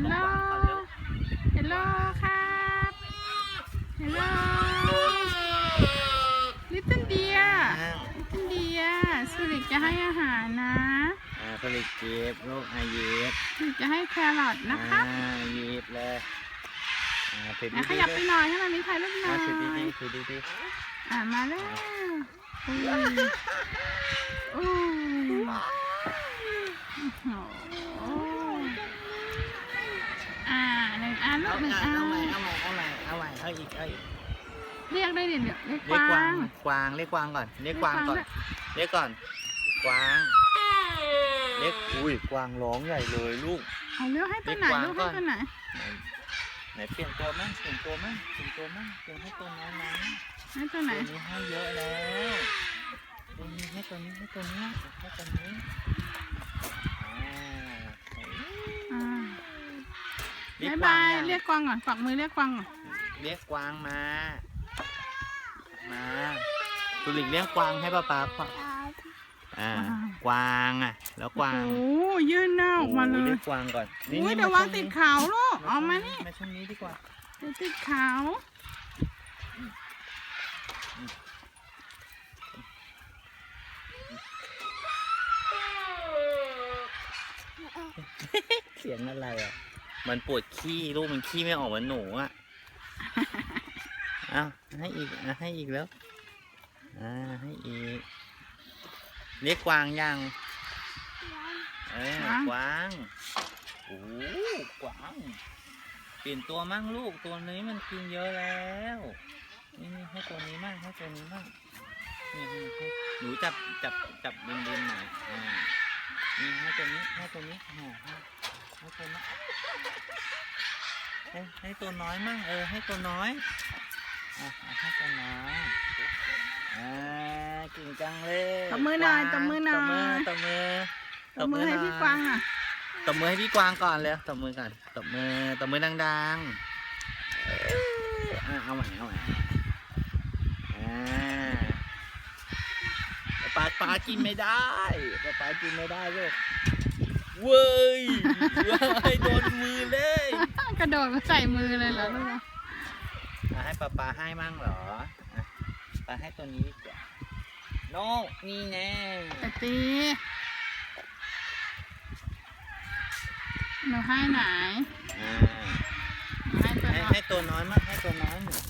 ลโลเฮลโลครับเฮลโลลิตเติ้ลเดียอ้าวลิตเติ้ลเดียสุริกจะให้อาหารนะอ่าผลิตเก็บลูกอาเย็บสุริกจะให้แครอทนะครับอ่าเย็บเลยอ่าถืออะดีๆขยับไปเลยหน่อยให้มันมีถ่ายรูปหน่อ่าอยถือดีๆถือดีอะมาแล้วอุ้ยอุ้ยโอ้โหอ่าหนึ่งอัน ๆ ลู เอา ก หนึ่งอันเอาใหม่เอาใหม่เอาใหม่เอาใหม่เอาอีกเอาอีกเรียกได้ดิเดี๋ยวเรียกเรียกกกวาวางง กวางเรียกกวางก่อนเรียกกวางก่อน เรียกกวางเรียกก่อนกวางเรียกอุ้ยกวางร้องใหญ่เลยลูก เอาเรียกให้ตัวไหนเรียกกวางลูกก่ให้อนตัวไหนไหนไหนเปลี่ยนตัวมั้งเปลี่ยนตัวมั้งเปลี่ยนตัวมั้งเปลี่ยนให้ตัวน้อยมั้งให้ตัวไหนตัวนี้ให้เยอะแล้วตัวนี้ให้ตัวนี้ให้ตัวนี้ให้ตัวนี้อ่า อ่า เรียบากวายงบายยังเรียกกวางก่อนฝักมือเรียกกวางก่อนเรียกกวางมา มาตุลิกเรียกกวางให้ป้าป๊าป้าอ่า กวางอะ แล้วกวางโอ้โหยื่นหน้าออกมาเลโอ้ยเรียกกวางก่อนอุ้ยเดี๋ยววางติดเขาลูกออกมานี่มาช่วงนี้ดีกว่า เดี๋ยวติดเขาเสียงอะไรอะ มันปวดขี้ลูกมันขี้ไม่ออกเหมือนหนูอะเอาให้อีกอะให้อีกแล้วอ่าให้อีกเรียกกวางยังเออกวางโอ้กวางเปลี่ยนตัวมั่งลูกตัวนี้มันกินเยอะแล้วนี่นี่ให้ตัวนี้มั่งให้ตัวนี้มั่งนี่ให้ให้หนูจับจับจับดินดินหน่อยอ่านี่ให้ตัวนี้ให้ตัวนี้อ่า ให้ให้ตัวนี้ให้ให้ตัวน้อยมั่งเออให้ตัวน้อยอะอะให้ตัวน้อยอ่าเก่งจังเลยตบมือหน่อยตบมือหน่อย ตบมือตบมือตบมือให้พี่กวางอะ ตบมือให้พี่กวางก่อนเลยตบมือก่อนตบมือตบมือดังๆเอออะเอาใหม่เอาใหม่อ่าปลาปลากินไม่ได้ปลาปลากินไม่ได้ลูก เว้ยเว้ยโดนมือเลยกระโดดมาใส่มือเลยเหรอลูกอะให้ปลาปลาให้มั่งเหรออะปลาให้ตัวนี้ดีกว่าโน่นี่แน่แต่ตีหนูให้ไหนอ่า หนูให้ตัวให้น้อยให้ตัวน้อยมั่งให้ตัวน้อยหน่อย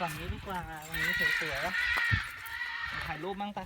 ฝั่งนี้ดีกว่าฝั่งนี้สวยๆแล้วถ่ายรูปมั่งไป